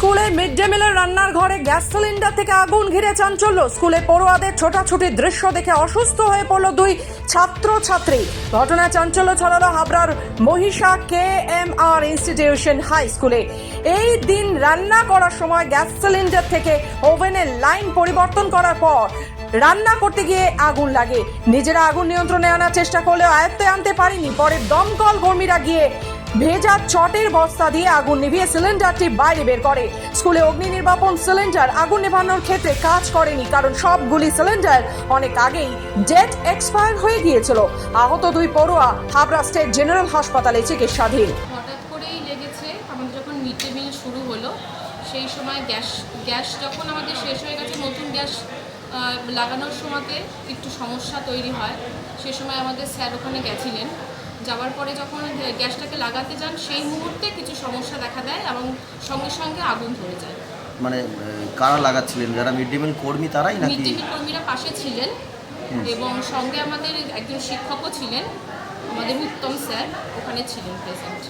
স্কুলে mid day মিলের রান্নার ঘরে গ্যাস সিলিন্ডার থেকে আগুন ঘিরে চাঞ্চল্য। স্কুলে পড়ুয়াদের ছোটাছুটির দৃশ্য দেখে অসুস্থ হয়ে পড়ল দুই ছাত্র ছাত্রী ঘটনায় চাঞ্চল্য ছড়ালো হাবড়ার Mahisha K M R institution high স্কুলে। এই দিন রান্না করার সময় গ্যাস সিলিন্ডার থেকে ওভেনের লাইন পরিবর্তন করার পর রান্না করতে গিয়ে আগুন লাগে। নিজেরা আগুন নিয়ন্ত্রণে আনার চেষ্টা করলেও আয়ত্তে আনতে পারেনি। পরে দমকল কর্মীরা গিয়ে ভেজা চটের বস্তা দিয়ে আগুন নিভিয়ে সিলিন্ডারটি বাইরে বের করে। স্কুলে অগ্নি নির্বাপন সিলিন্ডার আগুন নেভানোর ক্ষেত্রে কাজ করেনি, কারণ সবগুলি সিলিন্ডার অনেক আগেই ডেট এক্সপায়ার হয়ে গিয়েছিল। আহত দুই পড়ুয়া হাবড়া স্টেট জেনারেল হাসপাতালে চিকিৎসাধীন। হঠাৎ করেই লেগেছে, আমাদের যখন মিড ডে মিল শুরু হলো, সেই সময় গ্যাস গ্যাস যখন আমাদের শেষ হয়ে গেছে, নতুন গ্যাস লাগানোর সময়তে একটু সমস্যা তৈরি হয়। সে সময় আমাদের স্যার ওখানে গেছিলেন। যাওয়ার পরে যখন গ্যাসটাকে লাগাতে যান সেই মুহূর্তে কিছু সমস্যা দেখা দেয় এবং সঙ্গে সঙ্গে আগুন ধরে যায়। মানে কারা লাগাচ্ছিলেন? যারা মিড ডে মিল কর্মী তারাই মিড ডে মিল কর্মীরা পাশে ছিলেন এবং সঙ্গে আমাদের একজন শিক্ষকও ছিলেন আমাদের উত্তম স্যার ওখানে ছিলেন প্রেজেন্ট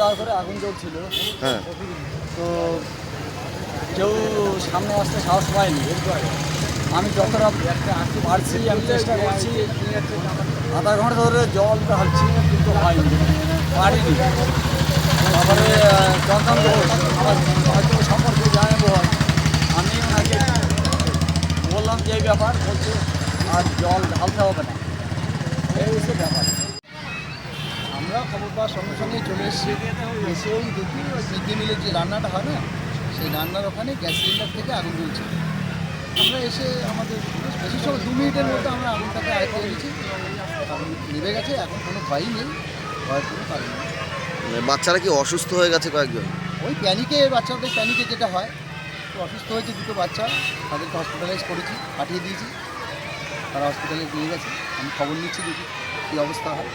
দাওয়া করে আগুন জ্বলছিল। হ্যাঁ। তো কেউ সামনে আসতে সাহস পায়নি আমি যতটা পারছি আমি চেষ্টা করছি। আধা ঘণ্টা ধরে জল ঢালছি কিন্তু হয়নি। পারিনি তারপরে চন্দন ঘোষ আমার হয়তো সম্পর্কে জানাব হয়। আমি ওনাকে বললাম যে ব্যাপার বলছে, আর জল ঢালতে হবে না। এই হচ্ছে ব্যাপার। আমরা খবর পাওয়ার সঙ্গে সঙ্গে চলে এসেছি। এসে ওই মিড ডে মিলের যে রান্নাটা হয় না, সেই রান্নার ওখানে গ্যাস সিলিন্ডার থেকে আগুন জ্বলছে। আমরা এসে আমাদের বেশি সময়, দু মিনিটের মধ্যে আমরা আগুনটাকে আয়ত্তে এনেছি। নিভে গেছে এখন কোনো ভয়ই নেই ভয়ের কোনো কারণ নেই। মানে বাচ্চারা কি অসুস্থ হয়ে গেছে কয়েকজন? ওই প্যানিকে বাচ্চাদের প্যানিকে যেটা হয় তো অসুস্থ হয়েছে দুটো বাচ্চা তাদেরকে হসপিটালাইজ করেছি পাঠিয়ে দিয়েছি। তারা হসপিটালে নিয়ে গেছে আমি খবর নিচ্ছি দেখি কী অবস্থা হয়।